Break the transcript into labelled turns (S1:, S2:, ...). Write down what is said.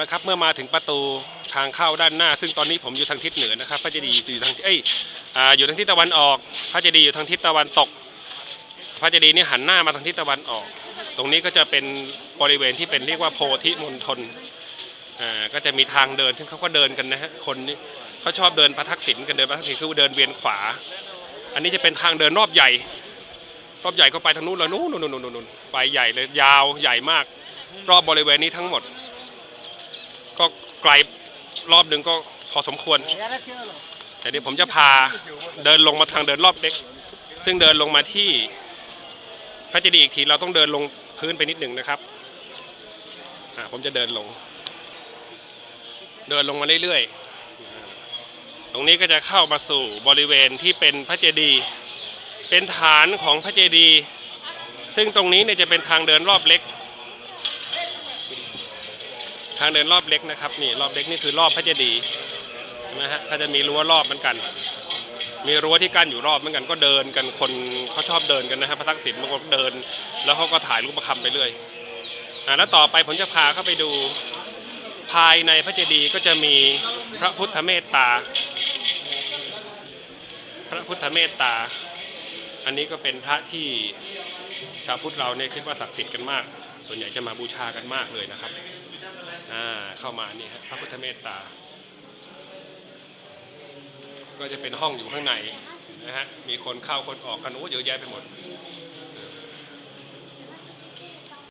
S1: นะครับเมื่อมาถึงประตูทางเข้าด้านหน้า ซึ่งตอนนี้ผมอยู่ทางทิศเหนือนะครับ พระเจดีย์อยู่ทางเอ้ยออยู่ทางทิศตะวันออก พระเจดีย์อยู่ทางทิศตะวันตก พระเจดีย์นี่หันหน้ามาทางทิศตะวันออก ตรงนี้ก็จะเป็นบริเวณที่เป็นเรียกว่าโพธิมณฑลอ่าก็จะมีทางเดินซึ่งเขาก็เดินกันนะฮะคนนี่เขาชอบเดินประทักษิณกันเดินประทักษิณคือเดินเวียนขวา อันนี้จะเป็นทางเดินรอบใหญ่ รอบใหญ่ก็ไปทางนู้นเลยนู้นนู้นนู้นนู้นไปใหญ่เลยยาวใหญ่มาก รอบบริเวณนี้ทั้งหมด ก็ไกลรอบหนึ่งก็พอสมควร แต่เดี๋ยวผมจะพาเดินลงมาทางเดินรอบเล็ก ซึ่งเดินลงมาที่พระเจดีย์อีกทีเราต้องเดินลงพื้นไปนิดหนึ่งนะครับอ่าผมจะเดินลง เดินลงมาเรื่อยๆ ตรงนี้ก็จะเข้ามาสู่บริเวณที่เป็นพระเจดีย์เป็นฐานของพระเจดีย์ซึ่งตรงนี้เนี่ยจะเป็นทางเดินรอบเล็ก ทางเดินรอบเล็กนะครับนี่รอบเล็กนี่คือรอบพระเจดีย์นไหมฮะก็จะมีรั้วรอบเหมือนกัน มีรั้วที่กั้นอยู่รอบเหมือนกันก็เดินกันคนเขาชอบเดินกันนะครับพระทักษิณบางคนเดิน แล้วเขาก็ถ่ายรูปประคำไปเรื่อยอ่าแล้วต่อไปผมจะพาเข้าไปดูภายในพระเจดีย์ก็จะมีพระพุทธเมตตา พระพุทธเมตตา อันนี้ก็เป็นพระที่ชาวพุทธเราเนี่ยคิดว่าศักดิ์สิทธิ์กันมาก ส่วนใหญ่จะมาบูชากันมากเลยนะครับ เข้ามานี่ฮะพระพุทธเมตตา ก็จะเป็นห้องอยู่ข้างในนะฮะมีคนเข้าคนออกกันโอ้เยอะแยะไปหมด